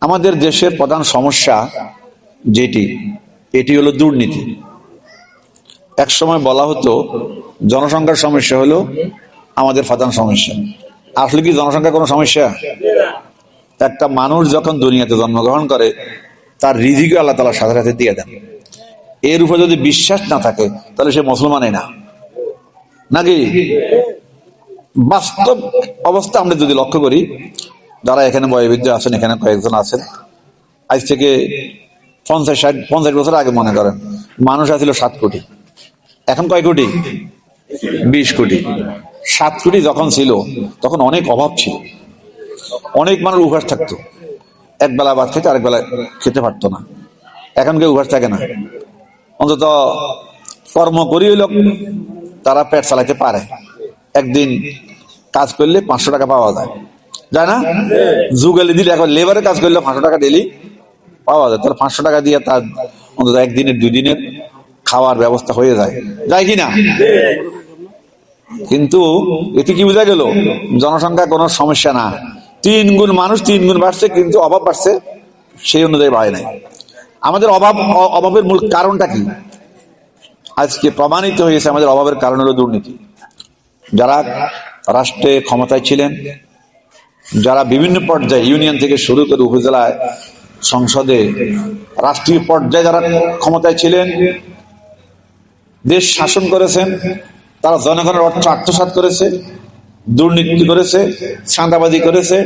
আমাদের দেশের প্রধান সমস্যা যেটি, এটি হলো দুর্নীতি। এক সময় বলা হতো, জনসংখ্যার সমস্যা হলো আমাদের প্রধান সমস্যা। আসলে কি জনসংখ্যা কোনো সমস্যা? একটা মানুষ যখন দুনিয়াতে জন্মগ্রহণ করে, তার রিজিকে আল্লাহ তালা সাথে সাথে দিয়ে দেন। এর উপর যদি বিশ্বাস না থাকে, তাহলে সে মুসলমানই না। নাকি? বাস্তব অবস্থা আমরা যদি লক্ষ্য করি যারা এখানে বয়বৃদ্ধ আছেন, এখানে কয়েকজন আছেন, আজ থেকে পঞ্চাশ ষাট, পঞ্চাশ বছর আগে মনে করেন, মানুষ আছিল সাত কোটি। এখন কয় কোটি? বিশ কোটি। সাত কোটি যখন ছিল, তখন অনেক অভাব ছিল। অনেক মানুষ উপাস থাকতো। এক বেলা ভাত খেতে আরেক বেলা খেতে পারতো না। এখন কেউ উপাস থাকে না। অন্তত কর্ম করি লোক, তারা পেট চালাতে পারে। একদিন কাজ করলে পাঁচশো টাকা পাওয়া যায়। যায় না? যুগালি দিলে, এখন লেবারে কাজ করলে পাঁচশো টাকা ডেলি পাওয়া যায়। তাহলে পাঁচশো টাকা দিয়ে তার অন্তত একদিনের দুই দিনের খাওয়ার ব্যবস্থা হয়ে যায়। যায় কি না? কিন্তু এতে কি বোঝা গেল? জনসংখ্যা কোনো সমস্যা না। তিন গুণ মানুষ তিন গুণ বাড়ছে, কিন্তু অভাব বাড়ছে সেই অনুযায়ী বাড়ে নাই। আমাদের অভাব অভাবের মূল কারণটা কি? আজকে প্রমাণিত হয়েছে আমাদের অভাবের কারণ হলো দুর্নীতি। যারা রাষ্ট্রে ক্ষমতায় ছিলেন যারা বিভিন্ন পর্যায়ে ইউনিয়ন থেকে শুরু করে উপজেলায়, সংসদে, রাষ্ট্রীয় পর্যায়ে যারা ক্ষমতায় ছিলেন, দেশ শাসন করেছেন, তারা জনগণের অর্থ আত্মসাৎ করেছে, দুর্নীতি করেছে, চাঁদাবাজি করেছে,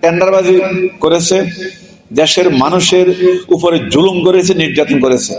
টেন্ডারবাজি করেছে, দেশের মানুষের উপরে জুলুম করেছে, নির্যাতন করেছে।